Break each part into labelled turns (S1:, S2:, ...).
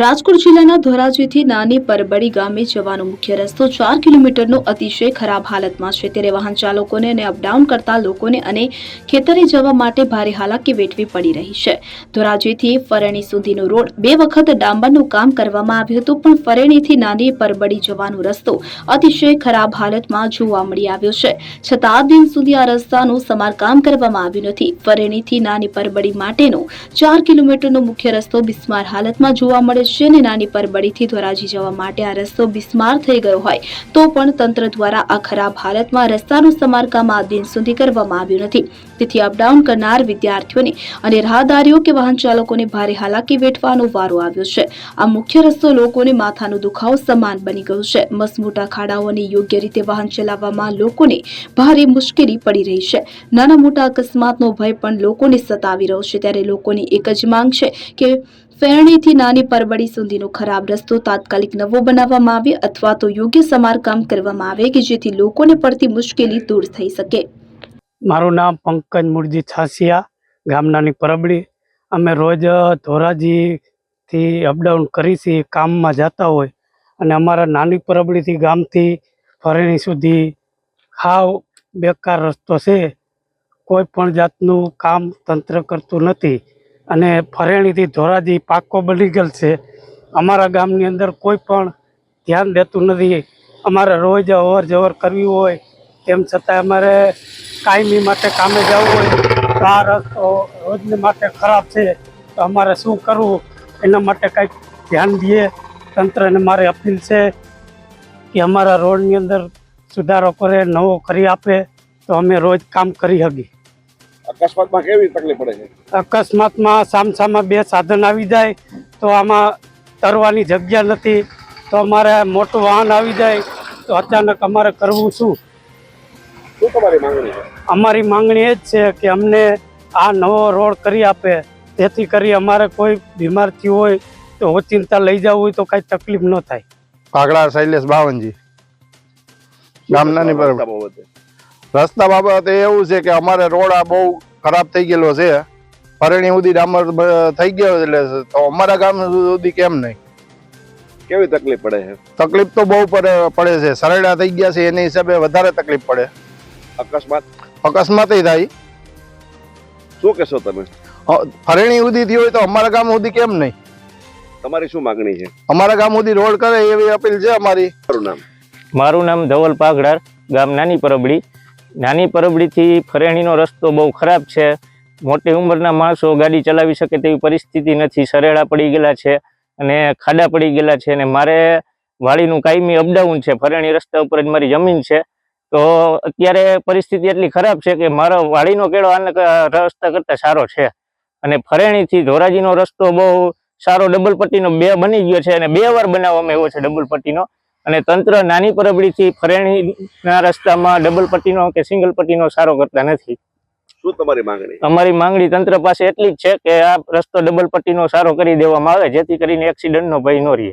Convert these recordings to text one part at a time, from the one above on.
S1: રાજકોટ જિલ્લાના ધોરાજીથી નાની પરબડી ગામે જવાનો મુખ્ય રસ્તો ચાર કિલોમીટરનો અતિશય ખરાબ હાલતમાં છે. ત્યારે વાહન ચાલકોને અને અપડાઉન કરતા લોકોને અને ખેતરે જવા માટે ભારે હાલાકી વેઠવી પડી રહી છે. ધોરાજીથી ફરેણી સુધીનો રોડ બે વખત ડાંબરનું કામ કરવામાં આવ્યું હતું, પણ ફરેણીથી નાની પરબડી જવાનો રસ્તો અતિશય ખરાબ હાલતમાં જોવા મળી આવ્યો છે. છતાં દિન સુધી આ રસ્તાનું સમારકામ કરવામાં આવ્યું નથી. ફરેણીથી નાની પરબડી માટેનો ચાર કિલોમીટરનો મુખ્ય રસ્તો બિસ્માર હાલતમાં જોવા મળે છે અને નાની પરબડીથી ધોરાજી જવા માટે આ રસ્તો બિસ્માર થઈ ગયો હોય, તો પણ તંત્ર દ્વારા આ ખરાબ હાલતમાં રસ્તાનું સમારકામ આ દિન સુધી કરવામાં આવ્યું નથી. તેથી અપડાઉન કરનાર વિદ્યાર્થીઓને અને રાહદારીઓ કે વાહન ચાલકોને ભારે હાલાકી વેઠવાનો વારો આવ્યો છે. આ મુખ્ય રસ્તો લોકોને માથાનો દુખાવો સમાન બની ગયો છે. મસમોટા ખાડાઓને યોગ્ય રીતે વાહન ચલાવવામાં લોકોને ભારે મુશ્કેલી પડી રહી છે. નાના મોટા અકસ્માતનો ભય પણ લોકોને સતાવી રહ્યો છે. ત્યારે લોકોની એક જ માંગ છે કે ફેરણીથી નાની પરબડી સુધીનો ખરાબ રસ્તો તાત્કાલિક નવો બનાવવામાં આવે અથવા તો યોગ્ય સમારકામ કરવામાં આવે કે જેથી લોકોને પડતી મુશ્કેલી દૂર થઈ શકે.
S2: મારું નામ પંકજ મુરજી છાસિયા ગામનાની પરબડી. અમે રોજ ધોરાજીથી અપડાઉન કરી છીએ, કામમાં જતા હોય. અને અમારા નાની પરબડીથી ગામથી ફરેણી સુધી હાવ બેકાર રસ્તો છે. કોઈ પણ જાતનું કામ તંત્ર કરતું નથી. અને ફરેણીથી ધોરાજી પાકો બની ગયેલ છે. અમારા ગામની અંદર કોઈ પણ ધ્યાન દેતું નથી. અમારે રોજ અવર જવર કરવી હોય, તેમ છતાં અમારે કાયમી માટે કામે જવું હોય, તો આ રસ્તો રોજને માટે ખરાબ છે. તો અમારે શું કરવું? એના માટે કંઈક ધ્યાન દઈએ. તંત્રને મારી અપીલ છે કે અમારા રોડની અંદર સુધારો કરે, નવો કરી આપે, તો અમે રોજ કામ કરી શકીએ.
S3: અકસ્માતમાં કેવી તકલીફ પડે છે?
S2: અકસ્માતમાં સામસામાં બે સાધન આવી જાય તો આમાં તરવાની જગ્યા નથી તો અમારે મોટું વાહન આવી જાય તો અચાનક અમારે કરવું શું?
S3: શું તમારી માંગણી છે?
S2: અમારી માંગણી એ જ છે કે અમને આ નવો રોડ કરી આપે તેથી કરી અમારે કોઈ બીમાર થયું હોય તો ઓચિંતા લઈ જવું હોય તો કાંઈ તકલીફ ન થાય.
S4: કાગડા શૈલેષ બાવનજી. ગામનાની બરાબર.
S3: રસ્તા બાબતે.
S4: એવું છે કે અમારે રોડ આ બહુ ખરાબ થઈ ગયેલો છે. પરણી સુધી ડામર થઈ ગયો એટલે તો અમારા ગામ સુધી કેમ નહીં?
S3: કેવી તકલીફ પડે છે?
S4: તકલીફ તો બહુ પડે પડે છે. સરળા થઈ ગયા છે એની હિસાબે વધારે તકલીફ પડે.
S3: અકસ્માત?
S4: અકસ્માત થાય.
S3: શું કહેશો તમે?
S4: ફરેણી ફરણી સુધી થયું હોય તો અમારા ગામ સુધી કેમ નહીં?
S3: તમારી શું માંગણી છે?
S4: અમારા ગામ સુધી રોડ કરે એવી અપીલ છે અમારી.
S3: મારું નામ?
S5: મારું નામ ધવલ પાઘડાર ગામ નાની પરબડી. નાની પરબડીથી ફરેણીનો રસ્તો બહુ ખરાબ છે. મોટી ઉંમરના માણસો ગાડી ચલાવી શકે તેવી પરિસ્થિતિ નથી. સરેડા પડી ગયેલા છે અને ખાડા પડી ગયેલા છે અને મારે વાડીનું કાયમી અપડાઉન છે. ફરેણી રસ્તા ઉપર જ મારી જમીન છે. તો અત્યારે પરિસ્થિતિ એટલી ખરાબ છે કે મારો વાડીનો કેળો આને રસ્તા કરતાં સારો છે. અને ફરેણીથી ધોરાજીનો રસ્તો બહુ સારો ડબલ પટ્ટીનો બે બની ગયો છે અને બે વાર બનાવવામાં આવ્યો છે ડબલ પટ્ટીનો અને તંત્ર નાની પરબડીથી ફરેણીના રસ્તામાં ડબલ પટ્ટીનો કે સિંગલ પટ્ટીનો સારો કરતા નથી.
S3: શું તમારી માંગણી?
S5: અમારી માંગણી તંત્ર પાસે એટલી જ છે કે આ રસ્તો ડબલ પટ્ટીનો સારો કરી દેવામાં આવે જેથી કરીને એક્સિડન્ટનો ભય ન રહે.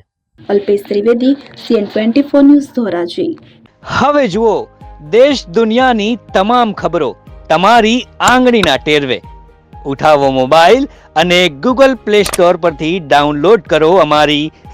S1: Alpesh Trivedi CN twenty four news Dhoraji.
S6: હવે જુઓ દેશ દુનિયાની તમામ ખબરો તમારી આંગળીના ટેરવે. ઉઠાવો મોબાઈલ અને ગૂગલ પ્લે સ્ટોર પરથી ડાઉનલોડ કરો અમારી